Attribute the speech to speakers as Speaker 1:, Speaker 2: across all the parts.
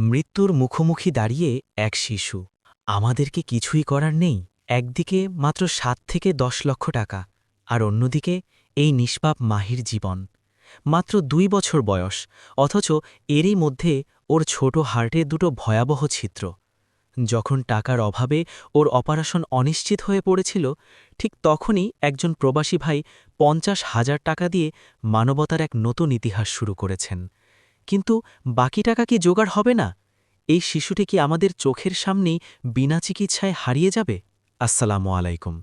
Speaker 1: মৃত্যুর মুখোমুখি দাঁড়িয়ে এক শিশু। আমাদেরকে কিছুই করার নেই। একদিকে মাত্র সাত থেকে দশ লক্ষ টাকা, আর অন্যদিকে এই নিষ্পাপ মাহির জীবন। মাত্র দুই বছর বয়স, অথচ এরই মধ্যে ওর ছোট হার্টে দুটো ভয়াবহ ছিদ্র। যখন টাকার অভাবে ওর অপারেশন অনিশ্চিত হয়ে পড়েছিল, ঠিক তখনই একজন প্রবাসী ভাই পঞ্চাশ হাজার টাকা দিয়ে মানবতার এক নতুন ইতিহাস শুরু করেছেন। কিন্তু বাকি টাকা কি জোগাড় হবে না? এই শিশুটি কি আমাদের চোখের সামনেই বিনা চিকিৎসায় হারিয়ে যাবে? আসসালামু আলাইকুম।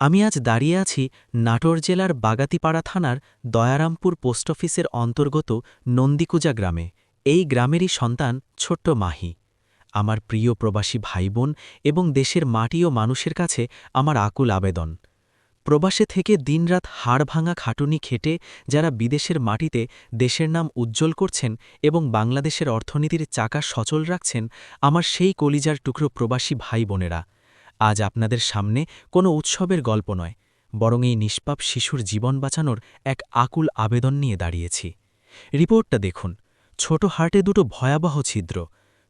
Speaker 1: আমি আজ দাঁড়িয়ে আছি নাটোর জেলার বাগাতিপাড়া থানার দয়ারামপুর পোস্ট অফিসের অন্তর্গত নন্দিকুজা গ্রামে। এই গ্রামেরই সন্তান ছোট্ট মাহি। আমার প্রিয় প্রবাসী ভাইবোন এবং দেশের মাটি ও মানুষের কাছে আমার আকুল আবেদন। প্রবাসে থেকে দিনরাত হাড় ভাঙা খাটুনি খেটে যারা বিদেশের মাটিতে দেশের নাম উজ্জ্বল করছেন এবং বাংলাদেশের অর্থনীতির চাকা সচল রাখছেন আমার সেই কলিজার টুকরো প্রবাসী ভাই বোনেরা আজ আপনাদের সামনে কোনো উৎসবের গল্প নয়, বরং এই নিষ্পাপ শিশুর জীবন বাঁচানোর এক আকুল আবেদন নিয়ে দাঁড়িয়েছি। রিপোর্টটা দেখুন, ছোট হার্টে দুটো ভয়াবহ ছিদ্র।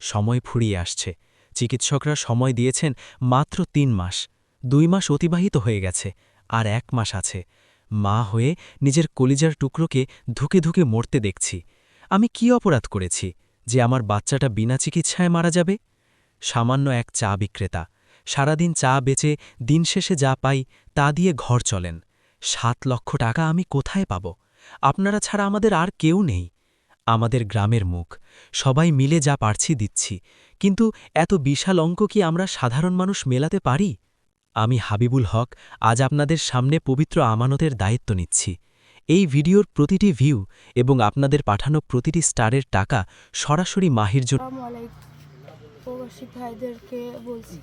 Speaker 1: সময় ফুরিয়ে আসছে, চিকিৎসকরা সময় দিয়েছেন মাত্র তিন মাস, দুই মাস অতিবাহিত হয়ে গেছে আর এক মাস আছে। মা হয়ে নিজের কলিজার টুকরোকে ধুকে ধুকে মরতে দেখছি। আমি কি অপরাধ করেছি যে আমার বাচ্চাটা বিনা চিকিৎসায় মারা যাবে? সামান্য এক চা বিক্রেতা। সারাদিন চা বেচে দিন শেষে যা পাই তা দিয়ে ঘর চলেন। সাত লক্ষ টাকা আমি কোথায় পাব? আপনারা ছাড়া আমাদের আর কেউ নেই। আমাদের গ্রামের মুখ। সবাই মিলে যা পারছি দিচ্ছি। কিন্তু এত বিশাল অঙ্ক কি আমরা সাধারণ মানুষ মেলাতে পারি? আমি হাবিবুল হক আজ আপনাদের সামনে পবিত্র আমানতের দায়িত্ব নিচ্ছি। এই ভিডিওর প্রতিটি ভিউ এবং আপনাদের পাঠানো প্রতিটি স্টারের টাকা সরাসরি মাহির জন্য
Speaker 2: প্রবাসী ভাইদেরকে বলছি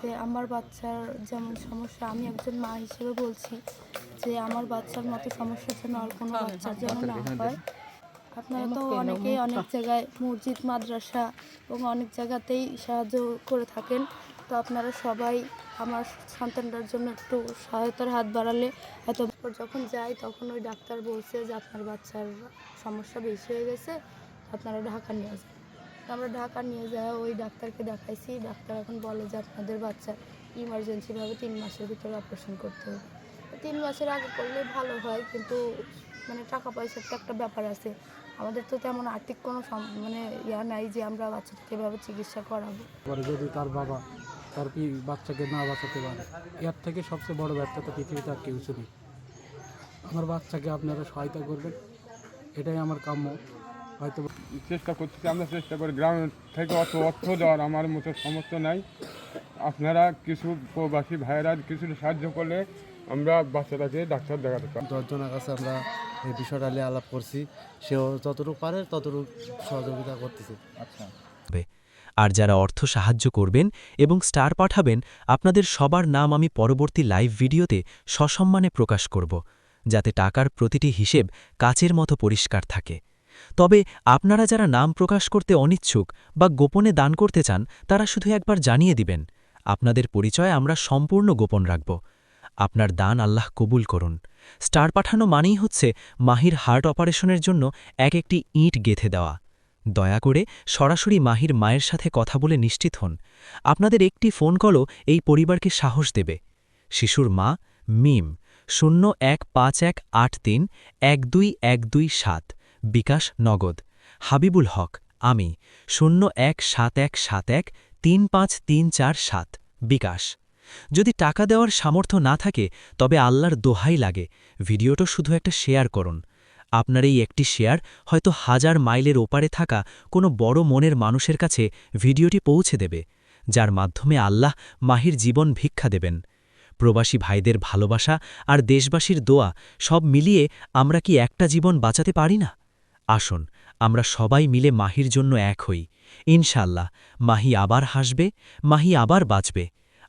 Speaker 2: যে আমার বাচ্চার যেমন সমস্যা আমি একজন মা হিসেবে বলছি যে আমার বাচ্চার মতো সমস্যা যেন আর কোনো বাচ্চার যেন না হয়। আপনারা তো অনেকেই অনেক জায়গায় মসজিদ মাদ্রাসা এবং অনেক জায়গাতেই সাহায্য করে থাকেন। তো আপনারা সবাই আমার সন্তানটার জন্য একটু সহায়তার হাত বাড়ালে এত যখন যাই তখন ওই ডাক্তার বলছে যে আপনার বাচ্চার সমস্যা বেশি হয়ে গেছে আপনারা ঢাকা নিয়ে যান। আমরা ঢাকা নিয়ে যাই ওই ডাক্তারকে দেখাইছি, ডাক্তার এখন বলে যে আপনাদের বাচ্চা ইমার্জেন্সিভাবে তিন মাসের ভিতরে অপারেশন করতে হবে। তিন মাসের আগে করলে ভালো হয় কিন্তু মানে টাকা পয়সার তো একটা ব্যাপার আছে। আমাদের তো তেমন আর্থিক কোনো মানে ইয়া নাই যে আমরা বাচ্চাটাকে এভাবে চিকিৎসা করাবো।
Speaker 3: যদি তার বাবা তার কি বাচ্চাকে না বাঁচাতে পারে? এর থেকে সবচেয়ে বড় ব্যর্থতা পৃথিবীতে আর কেউ নেই আমার বাচ্চাকে আপনারা সহায়তা করবেন। এটাই আমার কাম্য। হয়তো
Speaker 4: চেষ্টা করতেছি আমরা চেষ্টা করি। গ্রামের থেকে অত অর্থ দেওয়ার আমার মতো সমস্যা নাই। আপনারা কিছু প্রবাসী ভাইয়েরা কিছু সাহায্য করলে আমরা বাচ্চাটাকে ডাক্তার দেখাতে পারি।
Speaker 5: দশজনের কাছে আমরা এই বিষয়টা নিয়ে আলাপ করছি। সেও যতটুকু পারে ততটুকু সহযোগিতা করতেছে।
Speaker 1: হবে আর যারা অর্থ সাহায্য করবেন এবং স্টার পাঠাবেন, আপনাদের সবার নাম আমি পরবর্তী লাইভ ভিডিওতে সসম্মানে প্রকাশ করব, যাতে টাকার প্রতিটি হিসেব কাচের মতো পরিষ্কার থাকে। তবে আপনারা যারা নাম প্রকাশ করতে অনিচ্ছুক বা গোপনে দান করতে চান, তারা শুধু একবার জানিয়ে দিবেন, আপনাদের পরিচয় আমরা সম্পূর্ণ গোপন রাখব। আপনার দান আল্লাহ কবুল করুন। স্টার পাঠানো মানেই হচ্ছে মাহির হার্ট অপারেশনের জন্য এক একটি ইঁট গেথে দেওয়া। দয়া করে সরাসরি মাহির মায়ের সাথে কথা বলে নিশ্চিত হন। আপনাদের একটি ফোন কলও এই পরিবারকে সাহস দেবে। শিশুর মা, মিম, শূন্য এক পাঁচ এক আট তিন এক দুই এক দুই সাত, বিকাশ নগদ। হাবিবুল হক, আমি, শূন্য এক সাত এক সাত এক তিন পাঁচ তিন চার সাত, বিকাশ। যদি টাকা দেওয়ার সামর্থ্য না থাকে, তবে আল্লাহর দোহাই লাগে। ভিডিওটা শুধু একটা শেয়ার করুন। আপনার এই একটি শেয়ার হয়তো হাজার মাইলের ওপারে থাকা কোনো বড় মনের মানুষের কাছে ভিডিওটি পৌঁছে দেবে, যার মাধ্যমে আল্লাহ মাহির জীবন ভিক্ষা দেবেন। প্রবাসী ভাইদের ভালোবাসা আর দেশবাসীর দোয়া সব মিলিয়ে আমরা কি একটা জীবন বাঁচাতে পারি না? আসুন, আমরা সবাই মিলে মাহির জন্য এক হই। ইনশাল্লাহ মাহি আবার হাসবে, মাহি আবার বাঁচবে।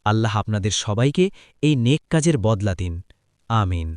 Speaker 1: আল্লাহ আপনাদের সবাইকে এই নেক কাজের বদলা দিন। আমিন।